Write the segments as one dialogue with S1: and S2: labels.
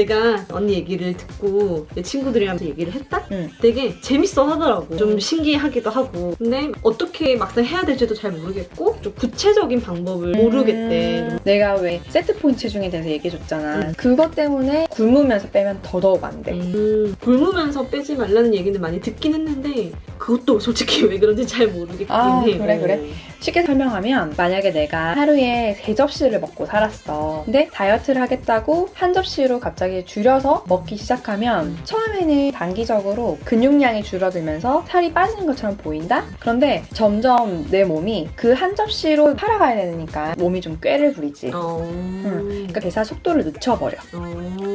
S1: 내가 언니 얘기를 듣고 내 친구들이랑 얘기를 했다?
S2: 응.
S1: 되게 재밌어 하더라고. 좀 신기하기도 하고. 근데 어떻게 막상 해야 될지도 잘 모르겠고 좀 구체적인 방법을 모르겠대.
S2: 음, 내가 왜 세트 포인트 체중에 대해서 얘기해줬잖아.
S1: 음.
S2: 그것 때문에 굶으면서 빼면 더더욱 안 돼.
S1: 음, 굶으면서 빼지 말라는 얘기는 많이 듣긴 했는데 그것도 솔직히 왜 그런지 잘 모르겠긴
S2: 아,
S1: 해.
S2: 그래, 그래. 쉽게 설명하면 만약에 내가 하루에 세 접시를 먹고 살았어. 근데 다이어트를 하겠다고 한 접시로 갑자기 줄여서 먹기 시작하면 처음에는 단기적으로 근육량이 줄어들면서 살이 빠지는 것처럼 보인다? 그런데 점점 내 몸이 그 한 접시로 살아가야 되니까 몸이 좀 꾀를 부리지.
S1: 어.
S2: 그러니까 대사 속도를 늦춰버려.
S1: 어.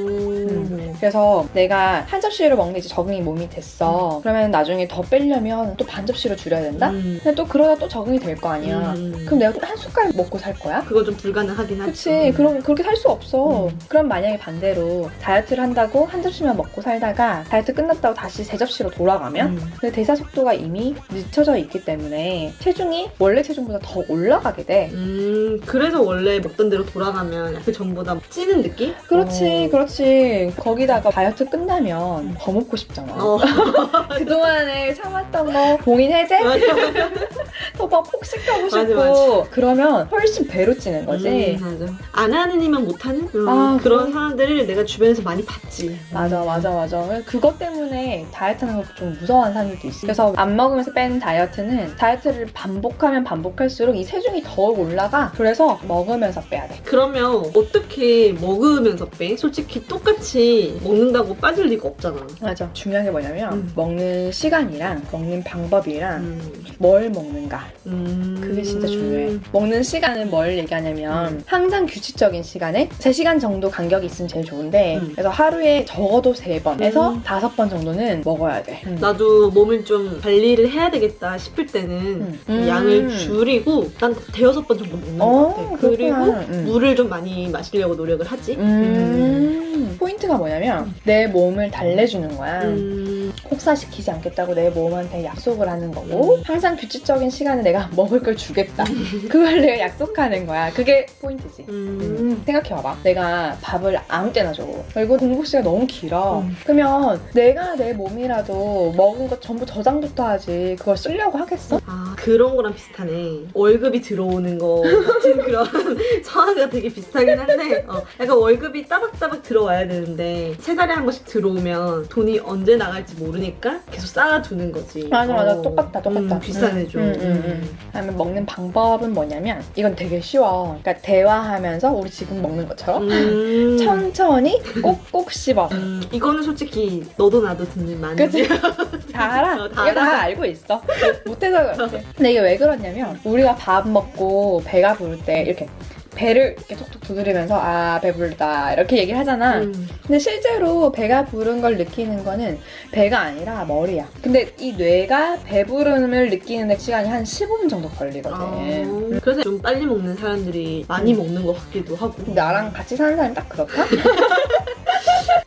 S2: 그래서 내가 한 접시로 먹는 게 이제 적응이 몸이 됐어. 그러면 나중에 더 빼려면 또 반 접시로 줄여야 된다?
S1: 음.
S2: 근데 또 그러다 또 적응이 될 거 아니야.
S1: 음.
S2: 그럼 내가 한 숟갈 먹고 살 거야?
S1: 그거 좀 불가능하긴 하지.
S2: 그치. 그럼 그렇게 살 수 없어.
S1: 음.
S2: 그럼 만약에 반대로 다이어트를 한다고 한 접시만 먹고 살다가 다이어트 끝났다고 다시 세 접시로 돌아가면
S1: 음.
S2: 그 대사 속도가 이미 늦춰져 있기 때문에 체중이 원래 체중보다 더 올라가게 돼.
S1: 음, 그래서 원래 먹던 대로 돌아가면 그 전보다 찌는 느낌?
S2: 그렇지,
S1: 어.
S2: 그렇지. 거기 다가 다이어트 끝나면 더 먹고 싶잖아.
S1: 어.
S2: 그동안에 참았던 거 봉인 해제?
S1: 맞아.
S2: 더막 폭식하고 싶고
S1: 맞아, 맞아.
S2: 그러면 훨씬 배로 찌는 거지.
S1: 음, 맞아. 안 하는 이만 못하는 음,
S2: 아,
S1: 그런
S2: 그래?
S1: 사람들을 내가 주변에서 많이 봤지.
S2: 맞아, 맞아, 맞아. 그것 때문에 다이어트하는 거좀 무서워하는 사람들도 있어. 그래서 안 먹으면서 빼는 다이어트는 다이어트를 반복하면 반복할수록 이 체중이 더 올라가. 그래서 먹으면서 빼야 돼.
S1: 그러면 어떻게 먹으면서 빼? 솔직히 똑같이 먹는다고 빠질 리가 없잖아.
S2: 맞아. 중요한 게 뭐냐면
S1: 음.
S2: 먹는 시간이랑 먹는 방법이랑
S1: 음.
S2: 뭘 먹는가.
S1: 음.
S2: 그게 진짜 중요해. 먹는 시간은 뭘 얘기하냐면 항상 규칙적인 시간에 3시간 정도 간격이 있으면 제일 좋은데
S1: 음.
S2: 그래서 하루에 적어도 3번에서
S1: 음.
S2: 5번 정도는 먹어야 돼.
S1: 나도 몸을 좀 관리를 해야 되겠다 싶을 때는
S2: 음. 음.
S1: 양을 줄이고 난 대여섯 번 정도 먹는
S2: 어,
S1: 것 같아. 그리고.
S2: 음.
S1: 물을 좀 많이 마시려고 노력을 하지.
S2: 음. 포인트가 뭐냐면 내 몸을 달래주는 거야.
S1: 음.
S2: 혹사시키지 않겠다고 내 몸한테 약속을 하는 거고
S1: 음.
S2: 항상 규칙적인 시간에 내가 먹을 걸 주겠다. 그걸 내가 약속하는 거야. 그게 포인트지.
S1: 음.
S2: 생각해봐봐. 내가 밥을 아무 때나 줘. 그리고 공복시가 너무 길어.
S1: 음.
S2: 그러면 내가 내 몸이라도 먹은 것 전부 저장부터 하지. 그걸 쓰려고 하겠어?
S1: 아 그런 거랑 비슷하네. 월급이 들어오는 거 같은 그런 상황과 되게 비슷하긴 한데 어, 약간 월급이 따박따박 들어와야 되는데 세 달에 한 번씩 들어오면 돈이 언제 나갈지 모르 니까 계속 쌓아두는 거지.
S2: 맞아, 맞아.
S1: 어.
S2: 똑같다, 똑같다.
S1: 음, 비슷하네 좀.
S2: 음, 음, 음. 그다음에 먹는 방법은 뭐냐면 이건 되게 쉬워. 그러니까 대화하면서 우리 지금 먹는 것처럼
S1: 음.
S2: 천천히 꼭꼭 씹어.
S1: 음, 이거는 솔직히 너도 나도 듣는 많은
S2: 그치? 다 알아.
S1: 어, 다
S2: 이거 다
S1: 알아.
S2: 알고 있어. 못해서 그렇지. 근데 이게 왜 그러냐면 우리가 밥 먹고 배가 부를 때 이렇게 배를 이렇게 톡톡 두드리면서 아 배부르다 이렇게 얘기를 하잖아.
S1: 음.
S2: 근데 실제로 배가 부른 걸 느끼는 거는 배가 아니라 머리야. 근데 이 뇌가 배부름을 느끼는 데 시간이 한 15분 정도 걸리거든.
S1: 아, 그래서 좀 빨리 먹는 사람들이 많이
S2: 음.
S1: 먹는 것 같기도 하고.
S2: 나랑 같이 사는 사람이 딱 그렇다?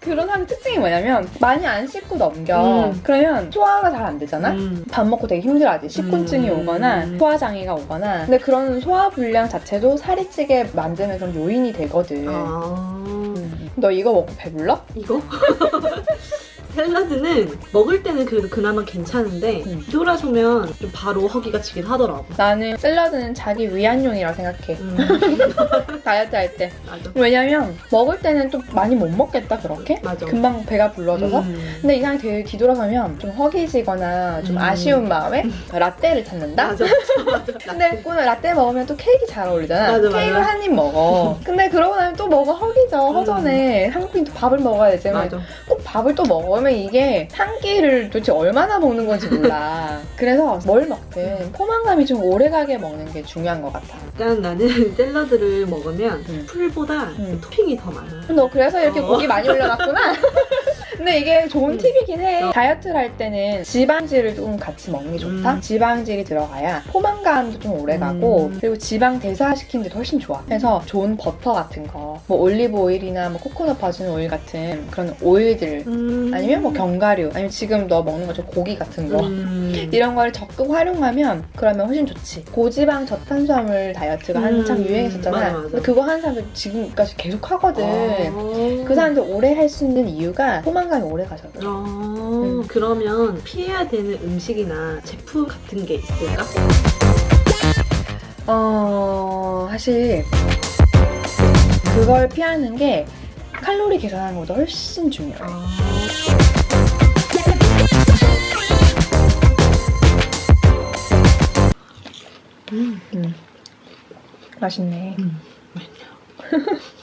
S2: 그런 사람 특징이 뭐냐면 많이 안 씹고 넘겨.
S1: 음.
S2: 그러면 소화가 잘 안 되잖아?
S1: 음.
S2: 밥 먹고 되게 힘들어하지. 식곤증이
S1: 음.
S2: 오거나 소화 장애가 오거나. 근데 그런 소화 불량 자체도 살이 찌게 만드는 그런 요인이 되거든.
S1: 아.
S2: 음. 너 이거 먹고 배불러?
S1: 이거? 샐러드는 먹을 때는 그래도 그나마 괜찮은데
S2: 음.
S1: 돌아서면 좀 바로 허기가 지긴 하더라고.
S2: 나는 샐러드는 자기 위안용이라고 생각해.
S1: 음,
S2: 다이어트 할 때.
S1: 맞아.
S2: 왜냐면 먹을 때는 또 많이 못 먹겠다 그렇게?
S1: 맞아.
S2: 금방 배가 불러져서.
S1: 음.
S2: 근데 이상하게 뒤- 뒤돌아서면 좀 허기지거나 좀
S1: 음.
S2: 아쉬운 마음에 라떼를 찾는다?
S1: 맞아. 맞아.
S2: 근데 오늘 라떼 먹으면 또 케이크 잘 어울리잖아.
S1: 맞아, 맞아.
S2: 케이크를 한입 먹어. 근데 그러고 나면 또 허기져,
S1: 음.
S2: 허전해. 한국인 또 밥을 먹어야 되지만
S1: 맞아.
S2: 꼭 밥을 또 먹으면 이게 한 끼를 도대체 얼마나 먹는 건지 몰라. 그래서 뭘 먹든 포만감이 좀 오래가게 먹는 게 중요한 것 같아.
S1: 일단 나는 샐러드를 먹으면
S2: 음.
S1: 풀보다
S2: 음.
S1: 토핑이 더 많아.
S2: 너 그래서 이렇게
S1: 어.
S2: 고기 많이 올려놨구나? 근데 이게 좋은
S1: 음.
S2: 팁이긴 해.
S1: 어.
S2: 다이어트를 할 때는 지방질을 좀 같이 먹는 게 좋다.
S1: 음.
S2: 지방질이 들어가야 포만감도 좀 오래 가고
S1: 음.
S2: 그리고 지방 대사시키는 데도 훨씬 좋아. 그래서 좋은 버터 같은 거, 뭐 올리브 오일이나 뭐 코코넛 버진 오일 같은 그런 오일들
S1: 음.
S2: 아니면 뭐 견과류 아니면 지금 너 먹는 것처럼 고기 같은 거
S1: 음.
S2: 이런 거를 적극 활용하면 그러면 훨씬 좋지. 고지방 저탄수화물 다이어트가 한참
S1: 음,
S2: 유행했었잖아.
S1: 맞아, 맞아.
S2: 근데 그거 하는 사람들 지금까지 계속 하거든.
S1: 아.
S2: 그 사람들 오래 할 수 있는 이유가 포만 감이 오래 그래.
S1: 아,
S2: 음.
S1: 그러면 피해야 되는 음식이나 제품 같은 게 있을까?
S2: 어, 사실 그걸 피하는 게 칼로리 계산하는 것보다 훨씬 중요해.
S1: 아. 음.
S2: 맛있네.
S1: 음.